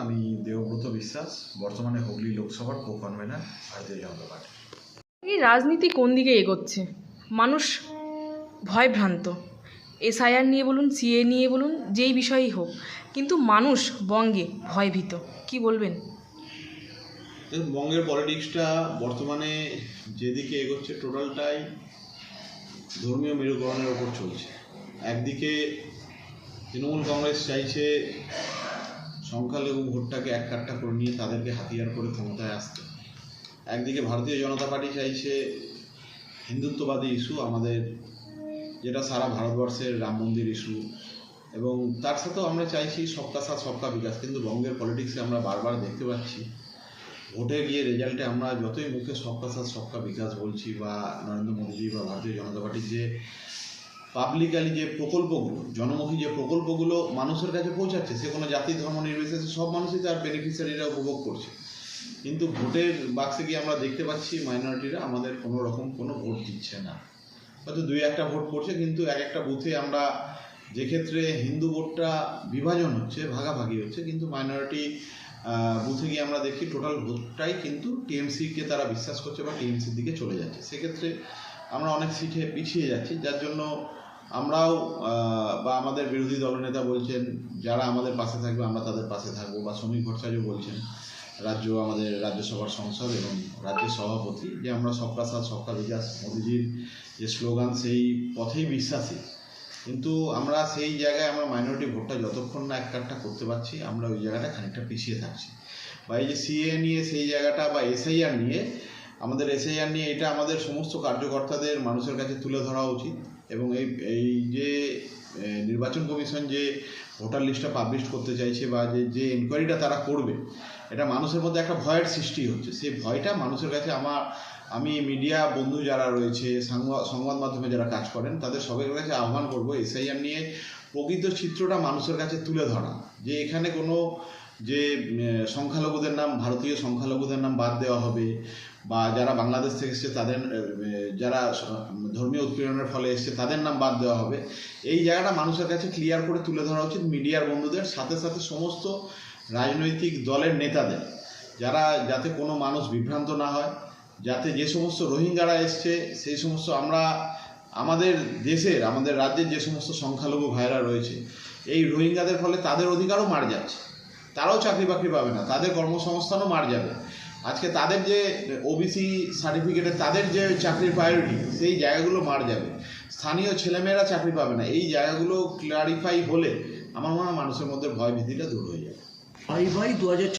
আমি দেবব্রত বিশ্বাস বর্তমানে হুগলি লোকসভার কো কনভেনার ভারতীয় জনতা পার্টি। এই রাজনীতি কোন দিকে এগোচ্ছে? মানুষ ভয়ভ্রান্ত। এসআইআর নিয়ে বলুন সিএ নিয়ে বলুন যেই বিষয়ই হোক কিন্তু মানুষ বঙ্গে ভয়ভীত। কি বলবেন? দেখুন, বঙ্গের পলিটিক্সটা বর্তমানে যেদিকে এগোচ্ছে টোটালটাই ধর্মীয় মেরুকরণের ওপর চলছে। একদিকে তৃণমূল কংগ্রেস চাইছে সংখ্যালঘু ভোটটাকে এক কাট্টা করে নিয়ে তাদেরকে হাতিয়ার করে ক্ষমতায় আসতে। একদিকে ভারতীয় জনতা পার্টি চাইছে হিন্দুত্ববাদী ইস্যু, আমাদের যেটা সারা ভারতবর্ষের রাম মন্দির ইস্যু, এবং তার সাথেও আমরা চাইছি সবকা সাথ, সবকা বিকাশ, কিন্তু বঙ্গের পলিটিক্সে আমরা বারবার দেখতে পাচ্ছি, ভোটে গিয়ে রেজাল্টে আমরা যতই মুখে সবকা সাথ, সবকা বিকাশ বলছি বা নরেন্দ্র মোদীজি বা ভারতীয় জনতা পার্টির যে পাবলিকালি যে প্রকল্পগুলো, জনমুখী যে প্রকল্পগুলো মানুষের কাছে পৌঁছাচ্ছে, সে কোনো জাতি, ধর্ম, নির্বিশেষে সব মানুষই তার বেনিফিশিয়ারিরা উপভোগ করছে। কিন্তু ভোটের বাক্সে গিয়ে আমরা দেখতে পাচ্ছি মাইনরিটিরা আমাদের কোনো রকম কোনো ভোট দিচ্ছে না। হয়তো দুই একটা ভোট পড়ছে কিন্তু এক একটা বুথে আমরা যে ক্ষেত্রে হিন্দু ভোটটা বিভাজন হচ্ছে, ভাগাভাগি হচ্ছে, কিন্তু মাইনরিটি বুথে গিয়ে আমরা দেখি টোটাল ভোটটাই কিন্তু টিএমসিকে তারা বিশ্বাস করছে বা টিএমসির দিকে চলে যাচ্ছে। সেক্ষেত্রে আমরা অনেক সিটে পিছিয়ে যাচ্ছি, যার জন্য আমরাও বা আমাদের বিরোধী দলনেতা বলছেন, যারা আমাদের পাশে থাকবে আমরা তাদের পাশে থাকব, বা শ্রমিক ভট্টাচার্য বলছেন, রাজ্য আমাদের রাজ্যসভার সংসদ এবং রাজ্যের সভাপতি, যে আমরা সবকা সাথ, সবকা বিকাশ, মোদিজির যে স্লোগান, সেই পথেই বিশ্বাসী। কিন্তু আমরা সেই জায়গায় আমরা মাইনরিটি ভোটটা যতক্ষণ না এক কাটটা করতে পারছি, আমরা ওই জায়গাটা খানিকটা পিছিয়ে থাকছি। বা এই যে সিএ নিয়ে সেই জায়গাটা, বা এসআইআর নিয়ে আমাদের এসআইআর নিয়ে এটা আমাদের সমস্ত কার্যকর্তাদের মানুষের কাছে তুলে ধরা উচিত এবং এই এই যে নির্বাচন কমিশন যে ভোটার লিস্টটা পাবলিশ করতে চাইছে বা যে যে এনকোয়ারিটা তারা করবে, এটা মানুষের মধ্যে একটা ভয়ের সৃষ্টি হচ্ছে। সেই ভয়টা মানুষের কাছে আমার, আমি মিডিয়া বন্ধু যারা রয়েছে সংবাদ মাধ্যমে যারা কাজ করেন, তাদের সবার কাছে আহ্বান করব এসআইআর নিয়ে প্রকৃত চিত্রটা মানুষের কাছে তুলে ধরা। যে এখানে কোনো যে সংখ্যালঘুদের নাম, ভারতীয় সংখ্যালঘুদের নাম বাদ দেওয়া হবে বা যারা বাংলাদেশ থেকে এসছে তাদের যারা ধর্মীয় উৎপীড়নের ফলে এসছে তাদের নাম বাদ দেওয়া হবে। এই জায়গাটা মানুষের কাছে ক্লিয়ার করে তুলে ধরা উচিত মিডিয়ার বন্ধুদের, সাথে সাথে সমস্ত রাজনৈতিক দলের নেতাদের, যারা যাতে কোনো মানুষ বিভ্রান্ত না হয়, যাতে যে সমস্ত রোহিঙ্গারা এসছে, সেই সমস্ত আমরা, আমাদের দেশের, আমাদের রাজ্যের যে সমস্ত সংখ্যালঘু ভাইরা রয়েছে, এই রোহিঙ্গাদের ফলে তাদের অধিকারও মার যাচ্ছে। তারাও চাকরি বাকরি পাবে না, তাদের কর্মসংস্থানও মার যাবে। আজকে তাদের যে ওবিসি সার্টিফিকেটে তাদের যে চাকরির প্রায়োরিটি সেই জায়গাগুলো মার যাবে। স্থানীয় ছেলেমেয়েরা চাকরি পাবে না, এই জায়গাগুলো ক্লারিফাই হলে আমার মনে হয় মানুষের মধ্যে ভয় ভীতিটা দূর হয়ে যাবে। ভাই ভাই দু হাজার